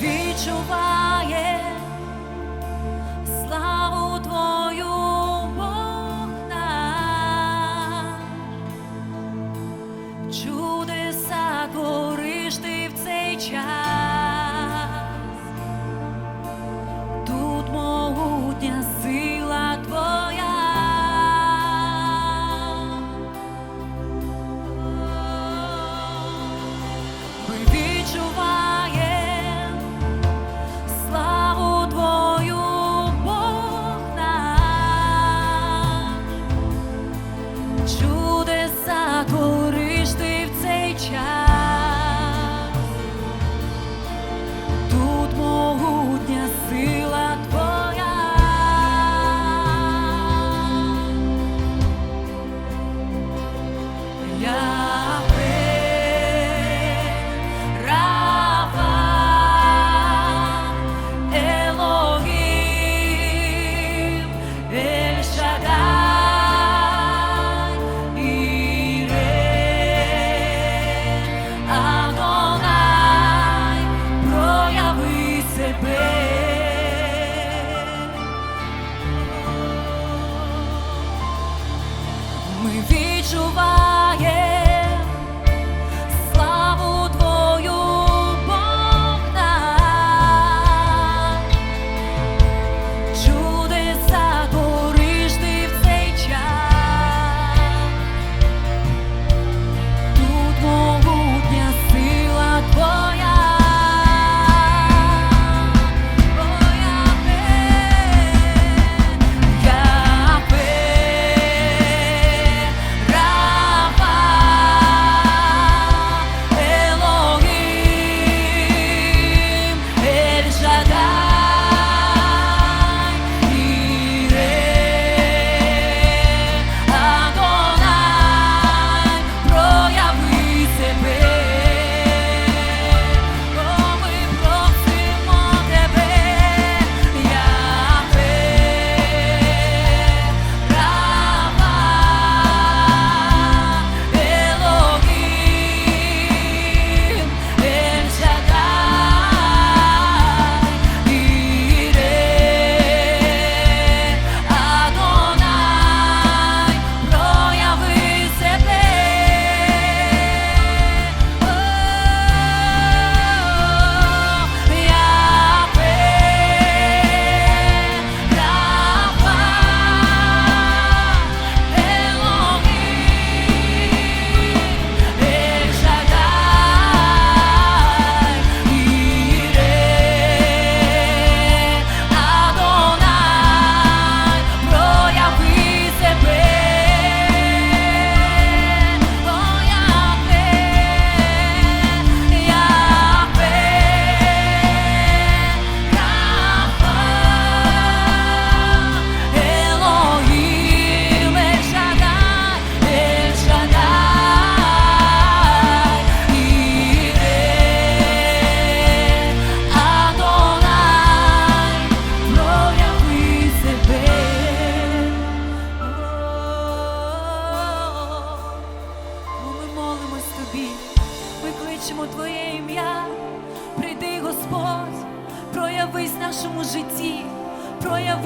宇宙花也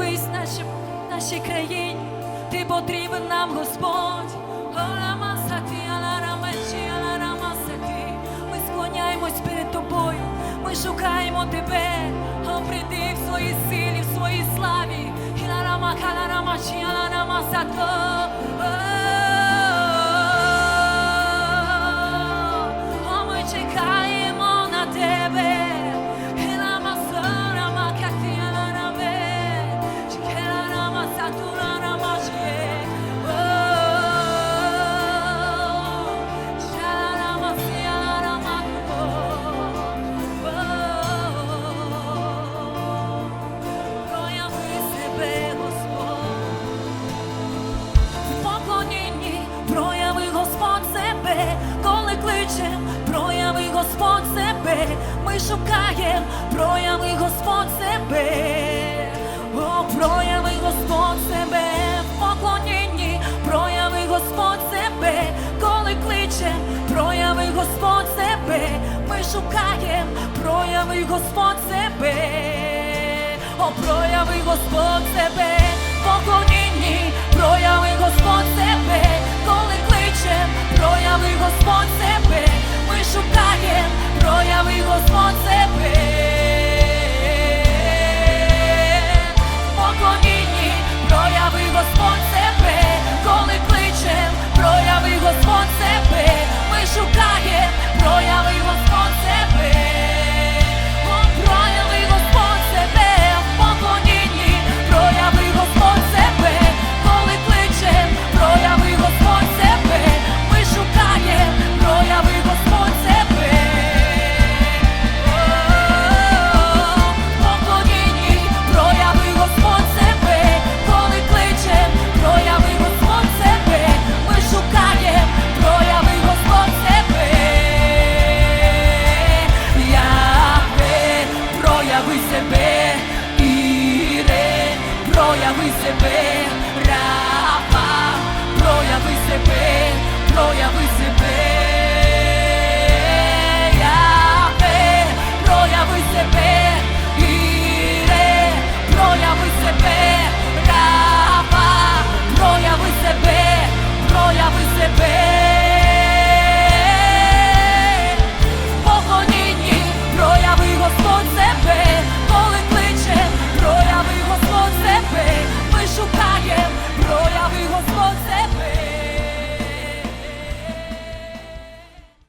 проявись в нашій, нашій країні. Ти потрібен нам, Господь. Ми склоняємось перед тобою, ми шукаємо тебе. О, прийди в своїй силі, в своїй славі. Іларама, халарама, аларамасато. О, ми шукаємо, прояви Господь себе, о, прояви Господь себе, в поклонінні, прояви Господь себе, коли кличем, прояви Господь себе, ми шукаємо, прояви Господь себе, о, прояви Господь себе, в поклонінні, прояви Господь себе, коли кличем, прояви Господь себе, ми шукаємо, прояви Господь себе. Прояви себе, Рафа, прояви себе, прояви.